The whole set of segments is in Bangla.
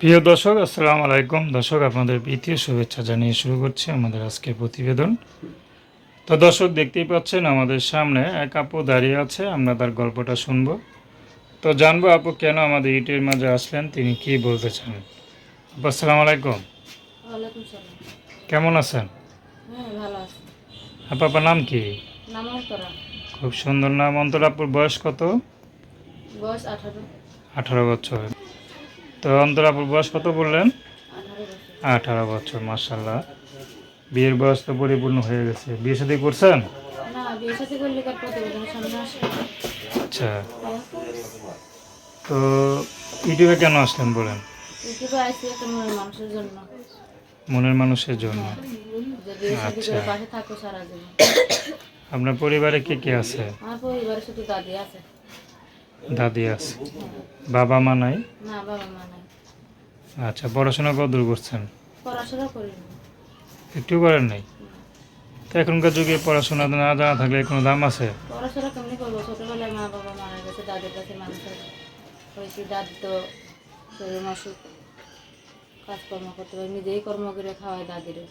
প্রিয় দর্শক আসসালামু আলাইকুম। দর্শক আপনাদের প্রীতীয় শুভেচ্ছা জানিয়ে শুরু করছি আমাদের আজকের প্রতিবেদন। তো দর্শক দেখতেই পাচ্ছেন আমাদের সামনে এক আপু দাঁড়িয়ে আছে আমরা তার গল্পটা শুনব। তো জানব আপু কেন আমাদের ইউটিউবের মাঝে আসলেন তিনি কি বলতে চান? আপু আসসালামু আলাইকুম। কেমন আছেন? হ্যাঁ আপু আপনার নাম কি? খুব সুন্দর নাম। অন্তর আপুর বয়স কত? বয়স আঠারো। আঠারো বছর। তো অন্তর আপুর বয়স কত বললেন? আঠারো বছর মার্শাল্লাহ বিয়ের বয়স তো পরিপূর্ণ হয়ে গেছে। বিয়ে সাথে করছেন? আচ্ছা। তো ইউটিউবে কেন আসলেন বলেন? মনের মানুষের জন্য। আচ্ছা। আপনার পরিবারে কে কে আছে? আমার পরিবারে শুধু দাদি আছে। দাদি আছে। বাবা মা নাই? না বাবা মা নাই। আচ্ছা পড়াশোনা কত দূর করছেন? পড়াশোনা করিনি একটু করেন নাই? তো এখনকার যুগে পড়াশোনা না জানা থাকলে কোনো দাম আছে? পড়াশোনা কেমনি করব? ছোটবেলায় মা বাবা মারা গেছে দাদির কাছে মানুষ হয়েছি দাদি তো শরীর অসুখ কাজকর্ম করতে পারে নিজেই কর্ম করে খাওয়ায় দাদিরে।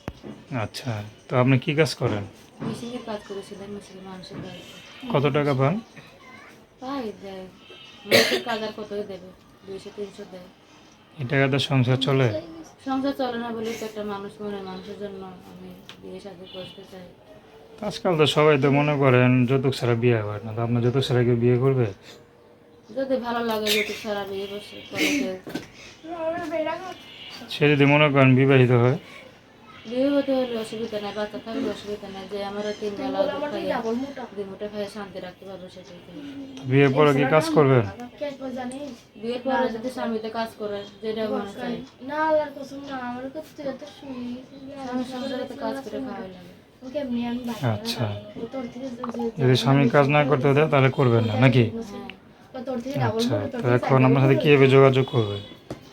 আচ্ছা তো আপনি কি কাজ করেন? মেশিনের কাজ করেছিলেন মেশিনের মানুষের কত টাকা পান? দেয় দেবে? দুইশো তিনশো দেয়। এই টাকাতে সংসার চলে? সংসার চলে না বলে তো একটা মানুষ মনে মানুষের জন্য আমি বিয়ে সাথে করতে চাই। আজকাল তো সবাই তো মনে করেন যৌতুক ছাড়া বিয়ে হয় না। তো আপনার যৌতুক ছাড়া কেউ বিয়ে করবে? যদি ভালো লাগে যদি সারা বিয়ে বসে করে কেউ। সে যদি মনে করেন বিবাহিত হয়? বিয়ে হতে হলে অসুবিধা নেই বাচ্চা থাকলে অসুবিধা নেই যে আমার তিন বেলা খাইয়ে শান্তি রাখতে পারব সেটাই। বিয়ের পরে কি কাজ করবেন বিয়ের পরে যদি স্বামীতে কাজ করে যেটা মনে চাই না আল্লাহর কসম না আমার কাছে তুই এত শুনি স্বামী সংসারে তো কাজ করে খাওয়াই লাগে। আচ্ছা। যদি স্বামী কাজ না করতে দেয় তাহলে করবেন না নাকি? হ্যাঁ আচ্ছা এখন আপনার সাথে কীভাবে যোগাযোগ করবে?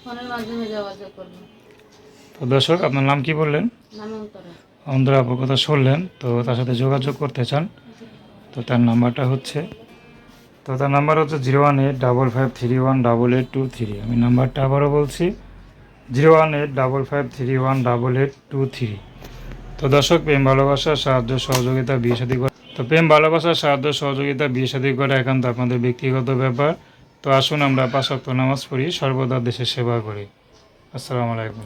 ফোনের মাধ্যমে যোগাযোগ করব। তো দর্শক, আপনার নাম কি বললেন? অন্ধরা আপুর কথা শুনলেন, তো তার সাথে যোগাযোগ করতে চান, তো তার নাম্বারটা হচ্ছে, তো তার নাম্বার হচ্ছে zero one eight double five three one double eight two three. আমি নাম্বারটা আবারও বলছি, zero one eight double five three one double eight two three. তো দর্শক, প্রেম, ভালোবাসা, সাহায্য, সহযোগিতা, বিয়ে সাথী করে তো প্রেম, ভালোবাসা, সাহায্য, সহযোগিতা, বিয়ে সাথী করা একান্ত আপনাদের ব্যক্তিগত ব্যাপার। তো আসুন আমরা পাঁচ নামাজ পড়ি, সর্বদা দেশের সেবা করি। আসসালামু আলাইকুম।